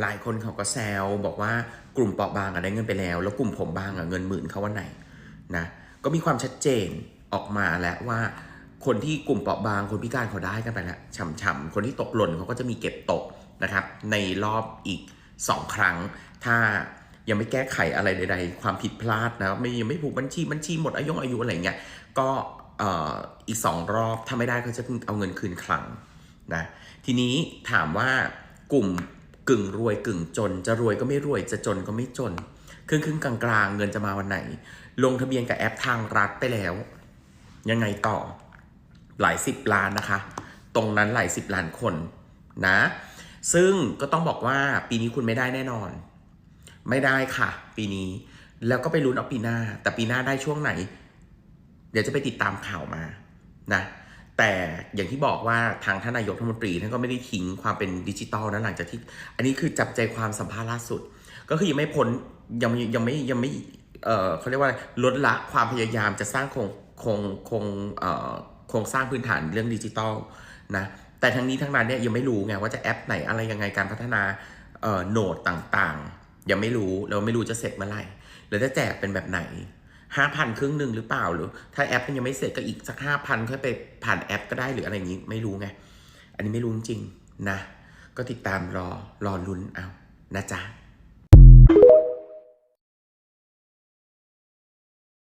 หลายคนเขาก็แซวบอกว่ากลุ่มเปราะบางอะได้เงินไปแล้ว แล้วกลุ่มผมบางอะเงินหมื่นเขาวันไหนนะก็มีความชัดเจนออกมาแล้วว่า คนที่กลุ่มเปราะบางคนพิการเขาได้กันไปแล้วฉ่ำๆคนที่ตกหล่นเขาก็จะมีเก็บตกนะครับในรอบอีก 2 ครั้ง ถ้ายังไม่แก้ไขอะไรใด ๆ ความผิดพลาดนะไม่ยังไม่ผูกบัญชีบัญชีหมดอายุอายุอะไรเงี้ยก็เอ่ออีก2รอบถ้าไม่ได้ก็จะเอาเงินคืนคลังนะทีนี้ถามว่ากลุ่ม กึ่งรวยกึ่งจน จะรวยก็ไม่รวยจะจนก็ไม่จน ครึ่งครึ่งๆกลางเงินจะมาวันไหน ลงทะเบียนกับแอปทางรัฐไปแล้ว ยังไงต่อ หลายสิบล้านนะคะ ตรงนั้นหลายสิบล้านคนนะ ซึ่งก็ต้องบอกว่าปีนี้คุณไม่ได้แน่นอน ไม่ได้ค่ะ ปีนี้แล้วก็ไปลุ้นเอาปีหน้า แต่ปีหน้าได้ช่วงไหน เดี๋ยวจะไปติดตามข่าวมานะ แต่อย่างที่บอกว่าทางท่านนายกรัฐมนตรีท่านก็ไม่ได้ทิ้งความเป็นดิจิตอลนะหลังจากที่ อันนี้คือจับใจความสัมภาษณ์ล่าสุด ก็คือยังไม่พ้นยังยังไม่ยังไม่เออเขาเรียกว่าอะไรลดละความพยายามจะสร้างโครงโครงโครงเอ่อโครงสร้างพื้นฐานเรื่องดิจิตอลนะแต่ทั้งนี้ทั้งนั้นเนี่ยยังไม่รู้ไงว่าจะแอปไหนอะไรยังไงการพัฒนาเอ่อโหนดต่างๆ ยังไม่รู้แล้วไม่รู้จะเสร็จเมื่อไหร่แล้วจะแจกเป็นแบบไหน ห้าพันครึ่งหนึ่งหรือเปล่าหรือ ถ้าแอปมันยังไม่เสร็จก็อีกสักห้าพันค่อยไปผ่านแอปก็ได้หรืออะไรอย่างนี้ไม่รู้ไง อันนี้ไม่รู้จริงนะ ก็ติดตามรอรอลุ้นเอานะจ๊ะ